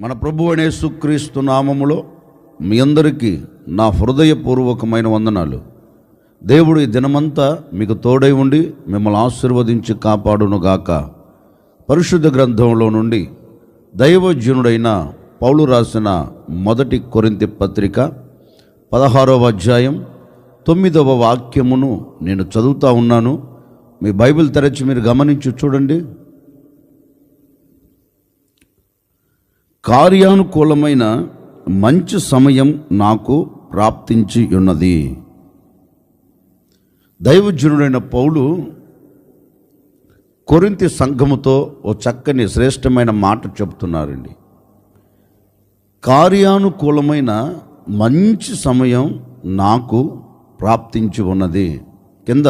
మన ప్రభు అనే సుక్రీస్తు నామములో మీ అందరికీ నా హృదయపూర్వకమైన వందనాలు. దేవుడు ఈ దినమంతా మీకు తోడై ఉండి మిమ్మల్ని ఆశీర్వదించి కాపాడునుగాక. పరిశుద్ధ గ్రంథంలో నుండి దైవజనుడైన పౌలు రాసిన మొదటి కొరింతి పత్రిక పదహారవ అధ్యాయం తొమ్మిదవ వాక్యమును నేను చదువుతా ఉన్నాను. మీ బైబిల్ తెరచి మీరు గమనించి చూడండి. కార్యానుకూలమైన మంచి సమయం నాకు ప్రాప్తించి ఉన్నది దైవజనుడైన పౌలు కొరింతి సంఘముతో ఓ చక్కని శ్రేష్టమైన మాట చెప్తున్నారండి కార్యానుకూలమైన మంచి సమయం నాకు ప్రాప్తించి ఉన్నది కింద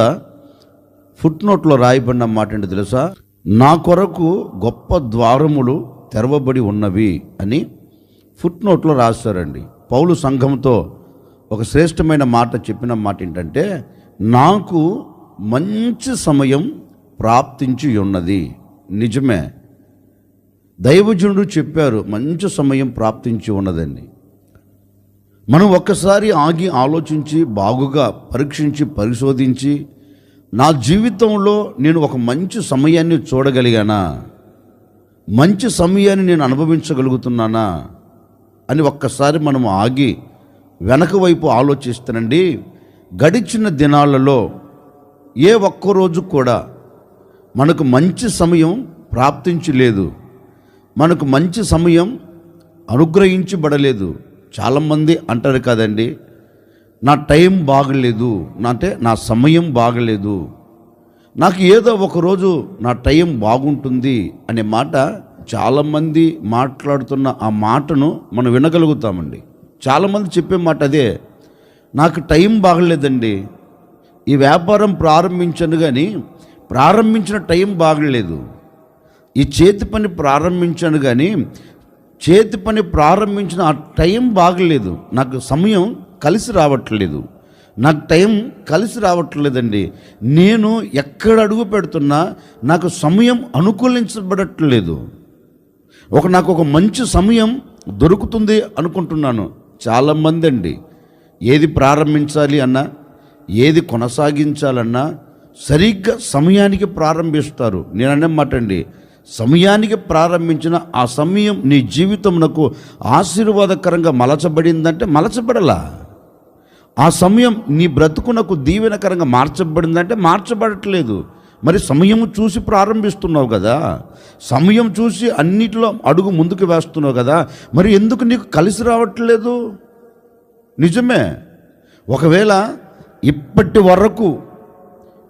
ఫుట్నోట్లో రాయబడిన మాట ఏంటి తెలుసా? నా కొరకు గొప్ప ద్వారములు తెరవబడి ఉన్నవి అని ఫుట్ నోట్లో రాశారండి పౌలు సంఘంతో ఒక శ్రేష్టమైన మాట చెప్పిన మాట ఏంటంటే నాకు మంచి సమయం ప్రాప్తించి ఉన్నది. నిజమే. దైవజనుడు చెప్పారు మంచి సమయం ప్రాప్తించి ఉన్నదండి. మనం ఒక్కసారి ఆగి ఆలోచించి బాగుగా పరీక్షించి పరిశోధించి నా జీవితంలో నేను ఒక మంచి సమయాన్ని చూడగలిగానా? మంచి సమయాన్ని నేను అనుభవించగలుగుతున్నానా అని ఒక్కసారి మనం ఆగి వెనక వైపు ఆలోచిస్తానండి గడిచిన దినాలలో ఏ ఒక్క రోజు కూడా మనకు మంచి సమయం ప్రాప్తించలేదు. మనకు మంచి సమయం అనుగ్రహించబడలేదు. చాలామంది అంటారు కదండి నా టైం బాగలేదు నా అంటే నా సమయం బాగలేదు. నాకు ఏదో ఒక రోజు నా టైం బాగుంటుంది అనే మాట చాలామంది మాట్లాడుతున్న ఆ మాటను మనం వినగలుగుతామండి. చాలామంది చెప్పే మాట అదే నాకు టైం బాగలేదండి. ఈ వ్యాపారం ప్రారంభించను కానీ ప్రారంభించిన టైం బాగలేదు. ఈ చేతి పని ప్రారంభించాను కానీ చేతి పని ప్రారంభించిన ఆ టైం బాగలేదు. నాకు సమయం కలిసి రావట్లేదు. నాకు టైం కలిసి రావట్లేదండి. నేను ఎక్కడ అడుగు పెడుతున్నా నాకు సమయం అనుకూలించబడట్లేదు. ఒక నాకు ఒక మంచి సమయం దొరుకుతుంది అనుకుంటున్నాను. చాలామంది అండి ఏది ప్రారంభించాలి అన్నా ఏది కొనసాగించాలన్నా సరిగ్గా సమయానికి ప్రారంభిస్తారు. నేను అనే మాట అండి సమయానికి ప్రారంభించిన ఆ సమయం నీ జీవితమునకు ఆశీర్వాదకరంగా మలచబడిందంటే మలచబడలా. ఆ సమయం నీ బ్రతుకునకు దీవెనకరంగా మార్చబడిందంటే మార్చబడట్లేదు. మరి సమయం చూసి ప్రారంభిస్తున్నావు కదా. సమయం చూసి అన్నిటిలో అడుగు ముందుకు వేస్తున్నావు కదా. మరి ఎందుకు నీకు కలిసి రావట్లేదు? నిజమే. ఒకవేళ ఇప్పటి వరకు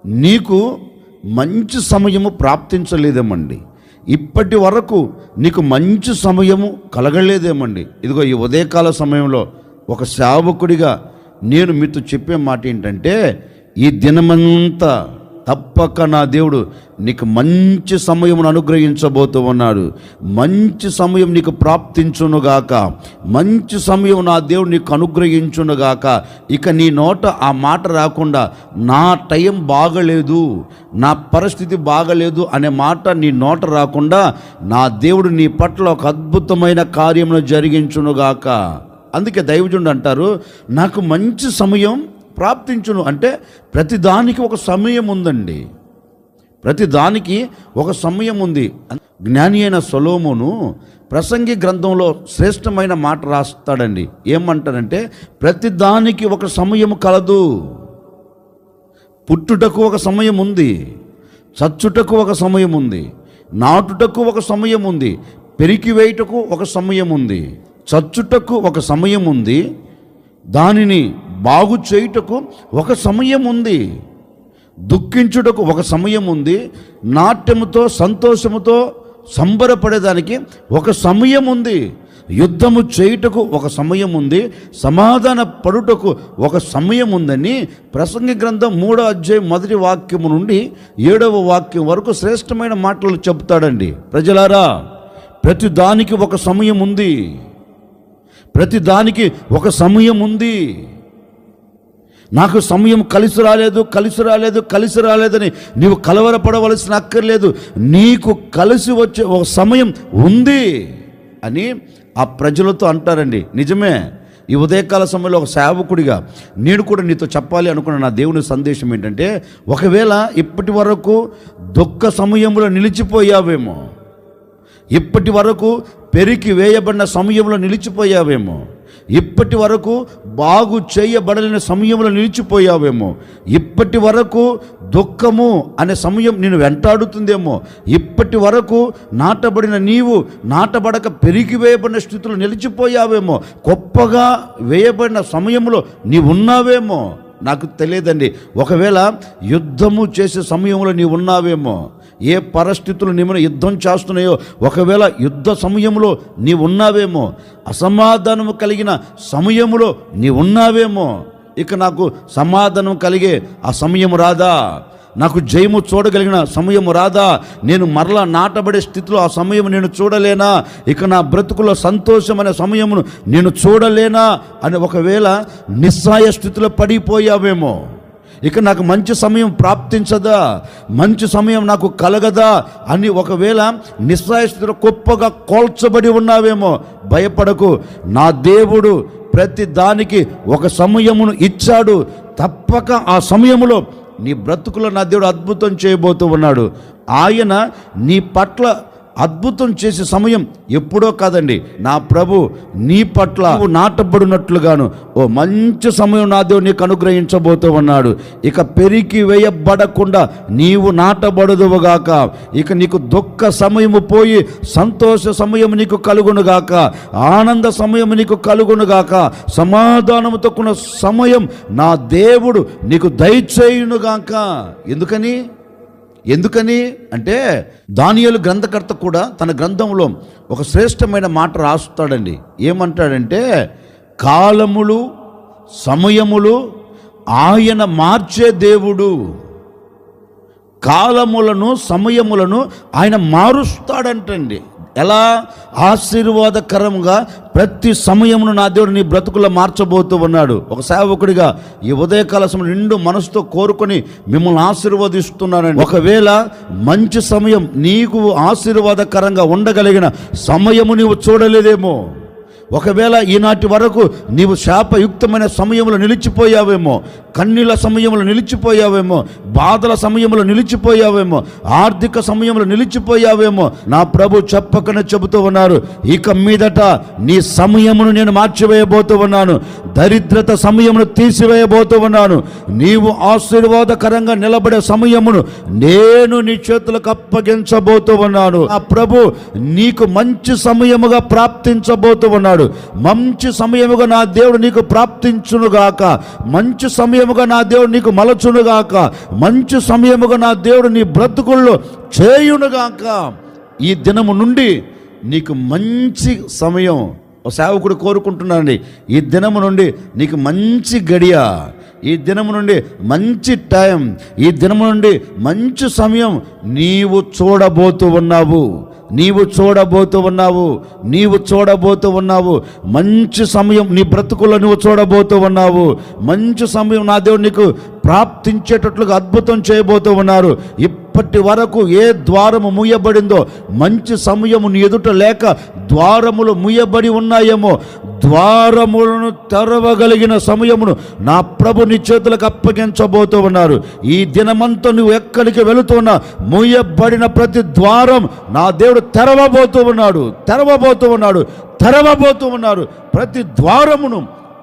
నీకు మంచి సమయము ప్రాప్తించలేదేమండి. ఇప్పటి వరకు నీకు మంచి సమయము కలగలేదేమండి. ఇదిగో ఈ ఉదయకాల సమయంలో ఒక సేవకుడిగా నేను మీతో చెప్పే మాట ఏంటంటే ఈ దినమంతా తప్పక నా దేవుడు నీకు మంచి సమయమును అనుగ్రహించబోతూ ఉన్నాడు. మంచి సమయం నీకు ప్రాప్తించునుగాక మంచి సమయం నా దేవుడు నీకు అనుగ్రహించునుగాక ఇక నీ నోట ఆ మాట రాకుండా నా టైం బాగలేదు నా పరిస్థితి బాగలేదు అనే మాట నీ నోట రాకుండా నా దేవుడు నీ పట్ల ఒక అద్భుతమైన కార్యమును జరిగించునుగాక అందుకే దైవజుడు అంటారు నాకు మంచి సమయం ప్రాప్తించును. అంటే ప్రతిదానికి ఒక సమయం ఉందండి. ప్రతిదానికి ఒక సమయం ఉంది. జ్ఞాని అయిన సొలోమును ప్రసంగి గ్రంథంలో శ్రేష్టమైన మాట రాస్తాడండి. ఏమంటాడంటే ప్రతిదానికి ఒక సమయం కలదు. పుట్టుటకు ఒక సమయం ఉంది. చచ్చుటకు ఒక సమయం ఉంది. నాటుటకు ఒక సమయం ఉంది. పెరికివేయుటకు ఒక సమయం ఉంది. చచ్చుటకు ఒక సమయం ఉంది. దానిని బాగు చేయుటకు ఒక సమయం ఉంది. దుఃఖించుటకు ఒక సమయం ఉంది. నాట్యముతో సంతోషముతో సంబరపడేదానికి ఒక సమయం ఉంది. యుద్ధము చేయుటకు ఒక సమయం ఉంది. సమాధాన పడుటకు ఒక సమయం ఉందని ప్రసంగి గ్రంథం మూడో అధ్యాయం మొదటి వాక్యము నుండి ఏడవ వాక్యం వరకు శ్రేష్టమైన మాటలు చెప్తాడండి ప్రజలారా ప్రతి దానికి ఒక సమయం ఉంది. ప్రతి దానికి ఒక సమయం ఉంది. నాకు సమయం కలిసి రాలేదు కలిసి రాలేదు కలిసి రాలేదని నీవు కలవరపడవలసిన అక్కర్లేదు. నీకు కలిసి వచ్చే ఒక సమయం ఉంది అని ఆ ప్రజలతో అంటారండి. నిజమే. ఈ ఉదయకాల సమయంలో ఒక సేవకుడిగా నేను కూడా నీతో చెప్పాలి అనుకున్న నా దేవుని సందేశం ఏంటంటే ఒకవేళ ఇప్పటి వరకు దుఃఖ సమయంలో నిలిచిపోయావేమో ఇప్పటి వరకు పెరికి వేయబడిన సమయంలో నిలిచిపోయావేమో. ఇప్పటి వరకు బాగు చేయబడలేని సమయంలో నిలిచిపోయావేమో. ఇప్పటి వరకు దుఃఖము అనే సమయం నేను వెంటాడుతుందేమో. ఇప్పటి వరకు నాటబడిన నీవు నాటబడక పెరిగి వేయబడిన స్థితిలో నిలిచిపోయావేమో. గొప్పగా వేయబడిన సమయంలో నీవు ఉన్నావేమో నాకు తెలియదండి. ఒకవేళ యుద్ధము చేసే సమయంలో నీవు ఉన్నావేమో ఏ పరిస్థితులు నిమ్మను యుద్ధం చేస్తున్నాయో ఒకవేళ యుద్ధ సమయంలో నీ ఉన్నావేమో అసమాధానము కలిగిన సమయంలో నీ ఉన్నావేమో ఇక నాకు సమాధానం కలిగే ఆ సమయం రాదా? నాకు జయము చూడగలిగిన సమయము రాదా? నేను మరలా నాటబడే స్థితిలో ఆ సమయం నేను చూడలేనా? ఇక నా బ్రతుకులో సంతోషం అనే సమయమును నేను చూడలేనా? అని ఒకవేళ నిస్సాయ స్థితిలో పడిపోయావేమో ఇక నాకు మంచి సమయం ప్రాప్తించదా? మంచి సమయం నాకు కలగదా? అని ఒకవేళ నిస్సాయస్థితిలో గొప్పగా కోల్చబడి ఉన్నావేమో భయపడకు. నా దేవుడు ప్రతి దానికి ఒక సమయమును ఇచ్చాడు. తప్పక ఆ సమయములో నీ బ్రతుకులో నా దేవుడు అద్భుతం చేయబోతూ ఉన్నాడు. ఆయన నీ పట్ల అద్భుతం చేసే సమయం ఎప్పుడో కాదండి. నా ప్రభు నీ పట్ల నాటబడినట్లుగాను ఓ మంచి సమయం నా దేవుడు నీకు అనుగ్రహించబోతూ ఉన్నాడు. ఇక పెరికి వేయబడకుండా నీవు నాటబడదువుగాక. ఇక నీకు దుఃఖ సమయము పోయి సంతోష సమయం నీకు కలుగునుగాక. ఆనంద సమయం నీకు కలుగునుగాక. సమాధానముతో కూడిన సమయం నా దేవుడు నీకు దయచేయునుగాక. ఎందుకని? ఎందుకని అంటే దానియలు గ్రంథకర్త కూడా తన గ్రంథంలో ఒక శ్రేష్టమైన మాట రాస్తాడండి. ఏమంటాడంటే కాలములు సమయములు ఆయన మార్చే దేవుడు. కాలములను సమయములను ఆయన మారుస్తాడంటండి. ఎలా? ఆశీర్వాదకరంగా ప్రతి సమయమును నా దేవుడు నీ బ్రతుకులో మార్చబోతూ ఉన్నాడు. ఒక సేవకుడిగా ఈ ఉదయకాల సమయం నిండు మనసుతో కోరుకొని మిమ్మల్ని ఆశీర్వదిస్తున్నానని ఒకవేళ మంచి సమయం నీకు ఆశీర్వాదకరంగా ఉండగలిగిన సమయము నీవు చూడలేదేమో. ఒకవేళ ఈనాటి వరకు నీవు శాపయుక్తమైన సమయంలో నిలిచిపోయావేమో కన్నీల సమయంలో నిలిచిపోయావేమో బాధల సమయంలో నిలిచిపోయావేమో ఆర్థిక సమయంలో నిలిచిపోయావేమో నా ప్రభు చెప్పకనే చెబుతూ ఉన్నారు ఇక మీదట నీ సమయమును నేను మార్చివేయబోతూ ఉన్నాను దరిద్రత సమయమును తీసివేయబోతూ ఉన్నాను నీవు ఆశీర్వాదకరంగా నిలబడే సమయమును నేను నీ చేతులకు అప్పగించబోతూ ఉన్నాను. ఆ ప్రభు నీకు మంచి సమయముగా ప్రాప్తించబోతూ ఉన్నాడు. మంచి సమయముగా నా దేవుడు నీకు ప్రాప్తించునుగాక మంచి సమయముగా నా దేవుడు నీకు మలచునుగాక మంచి సమయముగా నా దేవుడు నీ బ్రతుకుల్లో చేయునుగాక ఈ దినము నుండి నీకు మంచి సమయం. సేవకుడు కోరుకుంటున్నానండి ఈ దినము నుండి నీకు మంచి గడియ. ఈ దినము నుండి మంచి టైం. ఈ దినము నుండి మంచి సమయం నీవు చూడబోతూ ఉన్నావు. నీవు చూడబోతూ ఉన్నావు నీవు చూడబోతూ ఉన్నావు. మంచి సమయం నీ బ్రతుకుల్లో నువ్వు చూడబోతూ ఉన్నావు. మంచి సమయం నా దేవుడు నీకు ప్రాప్తించేటట్లుగా అద్భుతం చేయబోతూ ఉన్నారు. ఇప్పటి వరకు ఏ ద్వారము మూయబడిందో మంచి సమయము నీ ఎదుట లేక ద్వారములు మూయబడి ఉన్నాయేమో ద్వారములను తెరవగలిగిన సమయమును నా ప్రభు నీ చేతులకు అప్పగించబోతూ ఉన్నారు. ఈ దినమంతా నువ్వు ఎక్కడికి వెళుతున్నా మూయబడిన ప్రతి ద్వారం నా దేవుడు తెరవబోతూ ఉన్నాడు తెరవబోతూ ఉన్నాడు తెరవబోతూ ఉన్నారు. ప్రతి ద్వారమును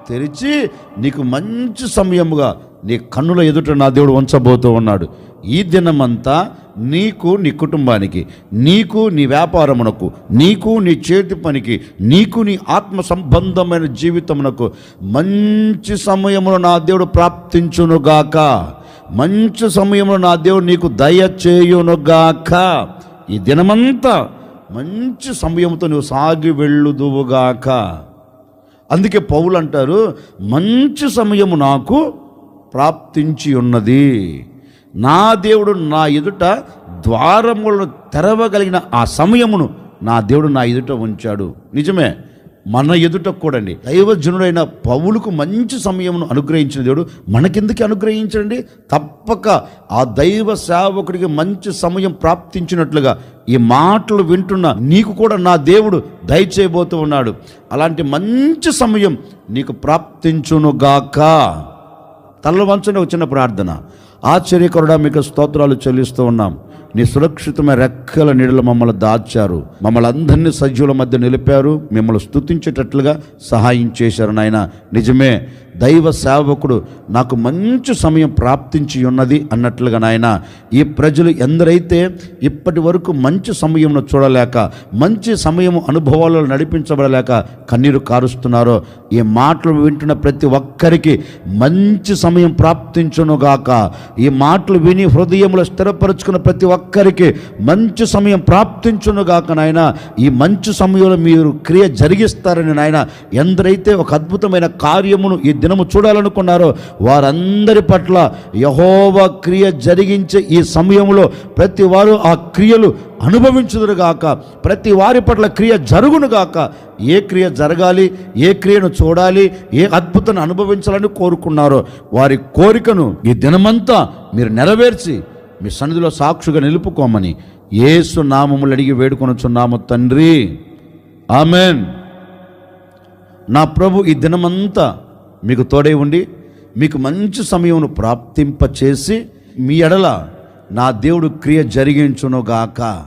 తెరిచి నీకు మంచి సమయముగా నీ కన్నుల ఎదుట నా దేవుడు ఉంచబోతూ ఉన్నాడు. ఈ దినమంతా నీకు నీ కుటుంబానికి నీకు నీ వ్యాపారమునకు నీకు నీ చేతి పనికి నీకు నీ ఆత్మ సంబంధమైన జీవితమునకు మంచి సమయములో నా దేవుడు ప్రాప్తించునుగాక మంచి సమయంలో నా దేవుడు నీకు దయచేయునుగాక ఈ దినమంతా మంచి సమయంతో నువ్వు సాగి వెళ్ళుదువుగాక అందుకే పౌలు అంటారు మంచి సమయము నాకు ప్రాప్తించి ఉన్నది. నా దేవుడు నా ఎదుట ద్వారములను తెరవగలిగిన ఆ సమయమును నా దేవుడు నా ఎదుట ఉంచాడు. నిజమే. మన ఎదుట కూడండి. దైవజనుడైన పౌలకు మంచి సమయమును అనుగ్రహించిన దేవుడు మనకెందుకు అనుగ్రహించండి తప్పక ఆ దైవ సేవకుడికి మంచి సమయం ప్రాప్తించినట్లుగా ఈ మాటలు వింటున్న నీకు కూడా నా దేవుడు దయచేయబోతూ ఉన్నాడు. అలాంటి మంచి సమయం నీకు ప్రాప్తించునుగాక. తల్ల వంచని ఒక చిన్న ప్రార్థన. ఆశ్చర్యకరుడా మీకు స్తోత్రాలు చెల్లిస్తూ ఉన్నాం. నీ సురక్షితమైన రెక్కల నీడలు మమ్మల్ని దాచారు. మమ్మల్ని అందరినీ సజీవుల మధ్య నిలిపారు. మిమ్మల్ని స్తుతించేటట్లుగా సహాయం చేశారు నాయన. నిజమే దైవ సేవకుడు నాకు మంచి సమయం ప్రాప్తించి ఉన్నది అన్నట్లుగా నాయన ఈ ప్రజలు ఎందరైతే ఇప్పటి వరకు మంచి సమయంను చూడలేక మంచి సమయం అనుభవాలలో నడిపించబడలేక కన్నీరు కారుస్తున్నారో ఈ మాటలు వింటున్న ప్రతి ఒక్కరికి మంచి సమయం ప్రాప్తించునుగాక ఈ మాటలు విని హృదయంలో స్థిరపరచుకున్న ప్రతి ఒక్కరికి మంచి సమయం ప్రాప్తించునుగాక నాయన. ఈ మంచి సమయంలో మీరు క్రియ జరిగిస్తారని నాయన ఎందరైతే ఒక అద్భుతమైన కార్యమును ఈ దినము చూడాలనుకున్నారో వారందరి పట్ల యహోవ క్రియ జరిగించే ఈ సమయంలో ప్రతి వారు ఆ క్రియలు అనుభవించుదురుగాక ప్రతి వారి పట్ల క్రియ జరుగునుగాక ఏ క్రియ జరగాలి ఏ క్రియను చూడాలి ఏ అద్భుతాన్ని అనుభవించాలని కోరుకున్నారో వారి కోరికను ఈ దినమంతా మీరు నెరవేర్చి మీ సన్నిధిలో సాక్షిగా నిలుపుకోమని ఏసు నామములు అడిగి వేడుకొనుచున్నాము తండ్రి. ఆమెన్. నా ప్రభు ఈ దినమంతా మీకు తోడై ఉండి మీకు మంచి సమయమును ప్రాప్తింపచేసి మీ ఎడల నా దేవుడు క్రియ జరిగించునుగాక.